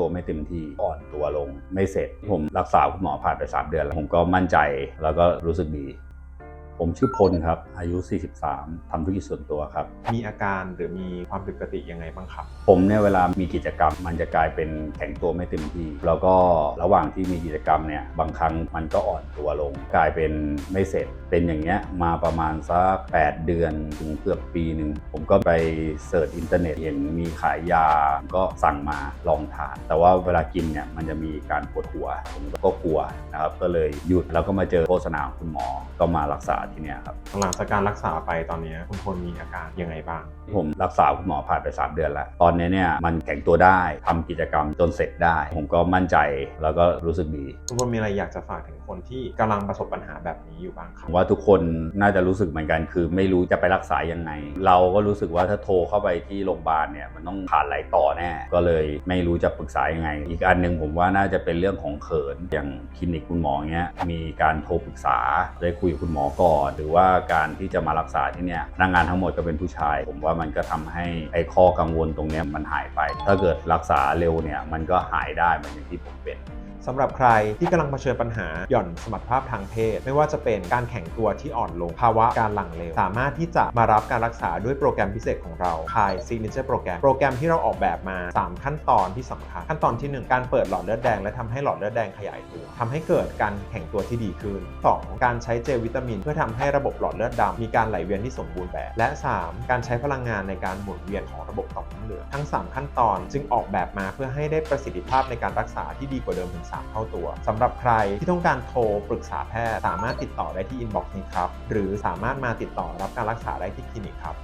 ตัวไม่เต็มที่อ่อนตัวลงไม่เสร็จ ผมรักษาคุณหมอผ่านไป 3 เดือนแล้วผมก็มั่นใจแล้วก็รู้สึกดี ผมชื่อพลครับ อายุ 43ทำธุรกิจส่วนตัวครับ มีอาการหรือมีความผิดปกติยังไงบ้างครับ ผมเนี่ยเวลามีกิจกรรม มันจะกลายเป็นแข็งตัวไม่เต็มที่ แล้วก็ระหว่างที่มีกิจกรรมเนี่ย บางครั้งมันก็อ่อนตัวลง กลายเป็นไม่เสร็จ เป็นอย่างเงี้ยมาประมาณสัก 8 เดือนถึงเกือบปีหนึ่ง ผมก็ไปเสิร์ชอินเทอร์เน็ตเห็นมีขายยา ก็สั่งมาลองทาน แต่ว่าเวลากินเนี่ยมันจะมีการปวดหัว ผมก็กลัวนะครับ ก็เลยหยุด แล้วก็มาเจอโฆษณาของคุณหมอ ก็มารักษาที่เนี่ยครับหลังจากการรักษาไปตอนนี้คุณพลมีอาการยังไงบ้าง ผมรักษาคุณหมอผ่านไป 3 เดือนแล้ว ตอนนี้เนี่ยมันแข็งตัวได้ทำกิจกรรมจนเสร็จได้ ผมก็มั่นใจแล้วก็รู้สึกดีคุณพลมีอะไรอยากจะฝากถึงคนที่กำลังประสบปัญหาแบบนี้อยู่บ้างคผรับมว่าทุกคนน่าจะรู้สึกเหมือนกัน คือไม่รู้จะไปรักษายังไง เราก็รู้สึกว่าถ้าโทรเข้าไปที่โรงพยาบาลเนี่ยมันต้องผ่านหลายต่อแน่ก็เลยไม่รู้จะปรึกษายังไง อีกอันหนึ่งผมว่าน่าจะเป็นเรื่องของเขินอย่างคลินิกคุณหมอเงี้ยมีการโทรปรึกษาได้คุยกับคุณหมอก่อนหรือว่าการที่จะมารักษาที่เนี่ยพนักงานทั้งหมดก็เป็นผู้ชาย ผมว่ามันก็ทำให้ไอ้ข้อกังวลตรงนี้มันหายไป ถ้าเกิดรักษาเร็วเนี่ยมันก็หายได้เหมือนอย่างที่ผมเป็น สำหรับใครที่กำลังเผชิญปัญหาหย่อนสมรรถภาพทางเพศ ไม่ว่าจะเป็นการแข็งตัวที่อ่อนลงภาวะการหลั่งเลวสามารถที่จะมารับการรักษาด้วยโปรแกรมพิเศษของเราคาย Signature โปรแกรมโปรแกรมที่เราออกแบบมา 3 ขั้นตอนที่สำคัญ ขั้นตอนทีหนึ่1 การเปิดหลอดเลือดแดง และทำให้หลอดเลือดแดงขยายตัวทำให้เกิดการแข็งตัวที่ดีขึ้น 2 การใช้เจลวิตามิน เพื่อทำให้ระบบหลอดเลือดดำมีการไหลเวียนที่สมบูรณ์แบบ และ 3 การใช้พลังงานในการหมุนเวียนของระบบต่อมน้ำเหลืองทั้ง 3 ขั้นตอนจึงออกแบบมาเพื่อให้ได้ประสิทธิภาพในการรักษาที่ดีกว่าเดิมถึง3 เท่าตัวสำหรับใครที่ต้องการโทรปรึกษาแพทย์ สามารถติดต่อได้ที่อินบ็อกซ์นี้ครับ หรือสามารถมาติดต่อรับการรักษาได้ที่คลินิกครับ